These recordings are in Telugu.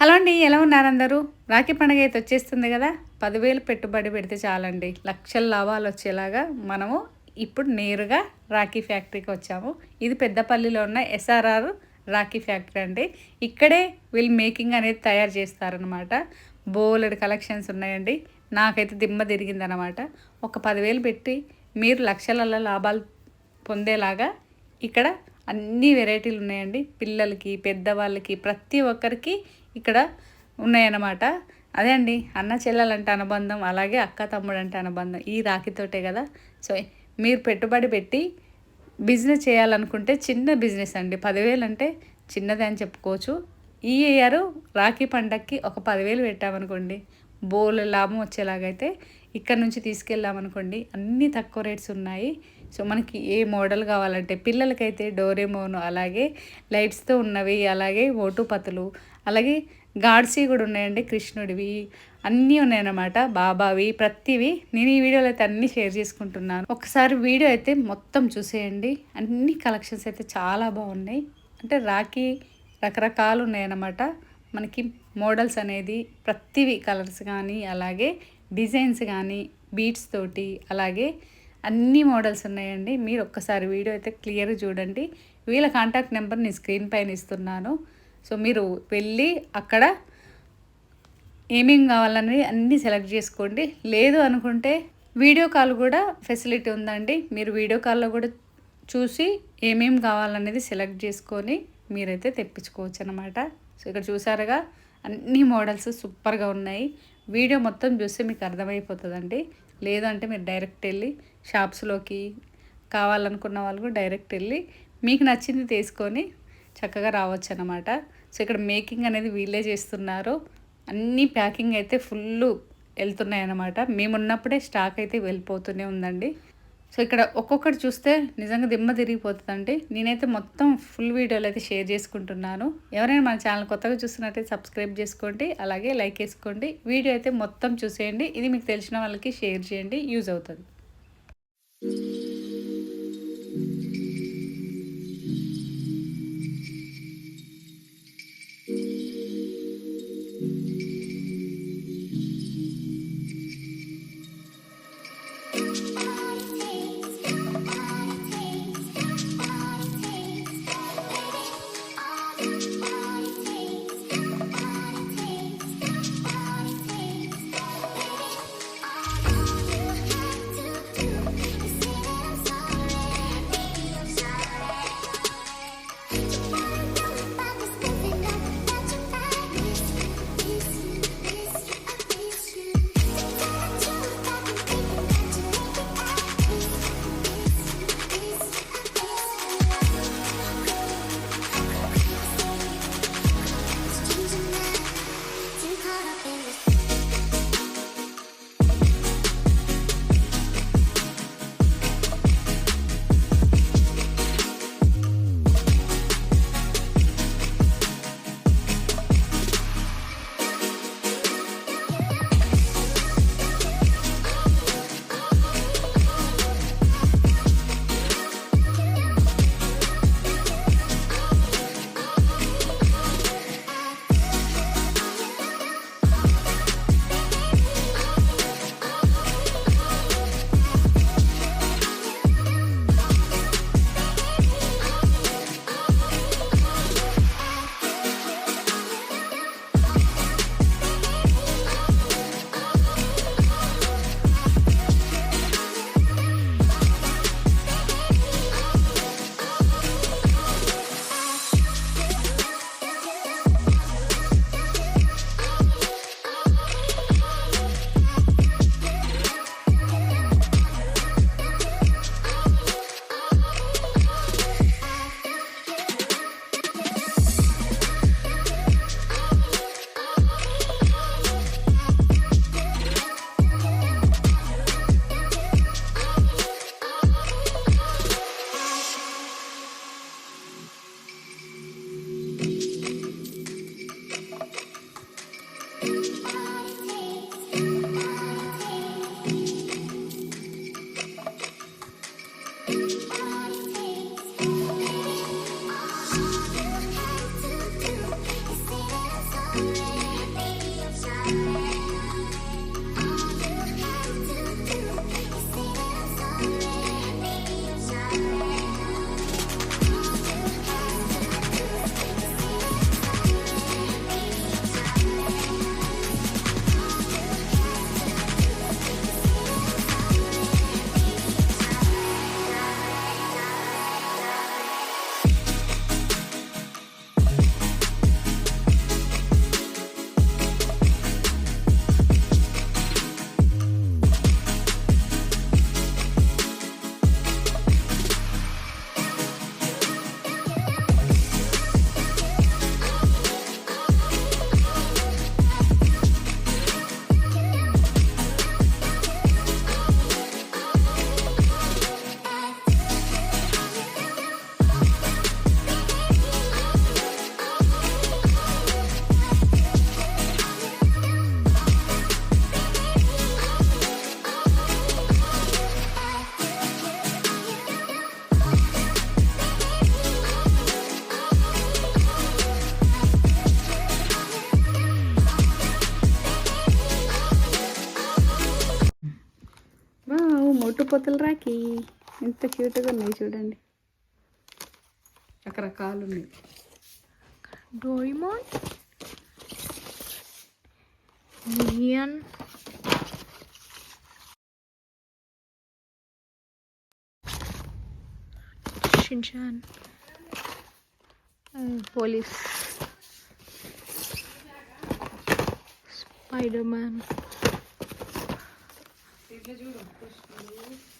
హలో అండి ఎలా ఉన్నారు అందరూ? రాఖీ పండుగ అయితే వచ్చేస్తుంది కదా? పదివేలు పెట్టుబడి పెడితే చాలండి. లక్షల లాభాలు వచ్చేలాగా మనము ఇప్పుడు నేరుగా రాఖీ ఫ్యాక్టరీకి వచ్చాము. ఇది పెద్దపల్లిలో ఉన్న ఎస్ఆర్ఆర్ రాఖీ ఫ్యాక్టరీ అండి. ఇక్కడే వీళ్ళు మేకింగ్ అనేది తయారు చేస్తారనమాట బోలెడ్ కలెక్షన్స్ ఉన్నాయండి. నాకైతే దిమ్మ తిరిగిందనమాట ఒక పదివేలు పెట్టి మీరు లక్షలలో లాభాలు పొందేలాగా ఇక్కడ అన్ని వెరైటీలు ఉన్నాయండి. పిల్లలకి పెద్దవాళ్ళకి ప్రతి ఒక్కరికి ఇక్కడ ఉన్నాయన్నమాట. అదే అండి అన్న చెల్లెలంటే అనుబంధం అలాగే అక్క తమ్ముడు అంటే అనుబంధం. ఈ రాఖీతోటే కదా? సో మీరు పెట్టుబడి పెట్టి బిజినెస్ చేయాలనుకుంటే చిన్న బిజినెస్ అండి. పదివేలు అంటే చిన్నదే అని చెప్పుకోవచ్చు. ఈ ఇయర్ రాఖీ పండక్కి ఒక పదివేలు పెట్టామనుకోండి బోల్ లాభం వచ్చేలాగైతే ఇక్కడ నుంచి తీసుకెళ్ళామనుకోండి అన్ని తక్కువ రేట్స్ ఉన్నాయి. సో మనకి ఏ మోడల్ కావాలంటే పిల్లలకైతే డోరేమోను అలాగే లైట్స్తో ఉన్నవి అలాగే ఓటు పతులు అలాగే గాడ్సీ కూడా ఉన్నాయండి కృష్ణుడివి. అన్నీ ఉన్నాయన్నమాట బాబావి ప్రతివి. నేను ఈ వీడియోలో అయితే అన్నీ షేర్ చేసుకుంటున్నాను. ఒకసారి వీడియో అయితే మొత్తం చూసేయండి. అన్ని కలెక్షన్స్ అయితే చాలా బాగున్నాయి. అంటే రాఖీ రకరకాలు ఉన్నాయన్నమాట. మనకి మోడల్స్ అనేది ప్రతివి కలర్స్ కానీ అలాగే డిజైన్స్ కానీ బీట్స్ తోటి అలాగే అన్ని మోడల్స్ ఉన్నాయండి. మీరు ఒక్కసారి వీడియో అయితే క్లియర్గా చూడండి. వీళ్ళ కాంటాక్ట్ నెంబర్ నేను స్క్రీన్ పైన ఇస్తున్నాను. సో మీరు వెళ్ళి అక్కడ ఏమేమి కావాలనేది అన్నీ సెలెక్ట్ చేసుకోండి. లేదు అనుకుంటే వీడియో కాల్ కూడా ఫెసిలిటీ ఉందండి. మీరు వీడియో కాల్లో కూడా చూసి ఏమేమి కావాలనేది సెలెక్ట్ చేసుకొని మీరైతే తెప్పించుకోవచ్చు అనమాట సో ఇక్కడ చూసారుగా అన్ని మోడల్స్ సూపర్గా ఉన్నాయి. వీడియో మొత్తం చూస్తే మీకు అర్థమైపోతుందండి. లేదంటే మీరు డైరెక్ట్ వెళ్ళి షాప్స్లోకి కావాలనుకున్న వాళ్ళు కూడా డైరెక్ట్ వెళ్ళి మీకు నచ్చింది తీసుకొని చక్కగా రావచ్చు అనమాట సో ఇక్కడ మేకింగ్ అనేది వీళ్ళే చేస్తున్నారు. అన్ని ప్యాకింగ్ అయితే ఫుల్ వెళ్తున్నాయి అనమాట మేము ఉన్నప్పుడే స్టాక్ అయితే వెళ్ళిపోతూనే ఉందండి. సో ఇక్కడ ఒక్కొక్కటి చూస్తే నిజంగా దిమ్మ తిరిగిపోతుందండి. నేనైతే మొత్తం ఫుల్ వీడియోలు అయితే షేర్ చేసుకుంటున్నాను. ఎవరైనా మన ఛానల్ కొత్తగా చూస్తున్నట్టయితే సబ్స్క్రైబ్ చేసుకోండి. అలాగే లైక్ వేసుకోండి వీడియో అయితే మొత్తం చూసేయండి. ఇది మీకు తెలిసిన వాళ్ళకి షేర్ చేయండి. యూజ్ అవుతుంది. పూతల రాకి ఎంత క్యూట్గా ఉన్నాయి చూడండి. రకరకాలు ఉన్నాయి Doraemon million Shinchan police. Spider Geliyorum. Hoş geldiniz.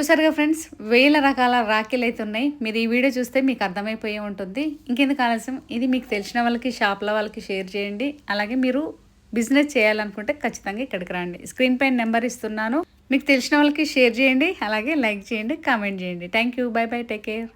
చూసారుగా ఫ్రెండ్స్ వేల రకాల రాఖీలు అయితే ఉన్నాయి. మీరు ఈ వీడియో చూస్తే మీకు అర్థమైపోయి ఉంటుంది. ఇంకెందుకు ఆలస్యం? ఇది మీకు తెలిసిన వాళ్ళకి షాప్ల వాళ్ళకి షేర్ చేయండి. అలాగే మీరు బిజినెస్ చేయాలనుకుంటే ఖచ్చితంగా ఇక్కడికి రండి. స్క్రీన్ పైన నెంబర్ ఇస్తున్నాను. మీకు తెలిసిన వాళ్ళకి షేర్ చేయండి. అలాగే లైక్ చేయండి కామెంట్ చేయండి. Thank you. Bye bye. Take care.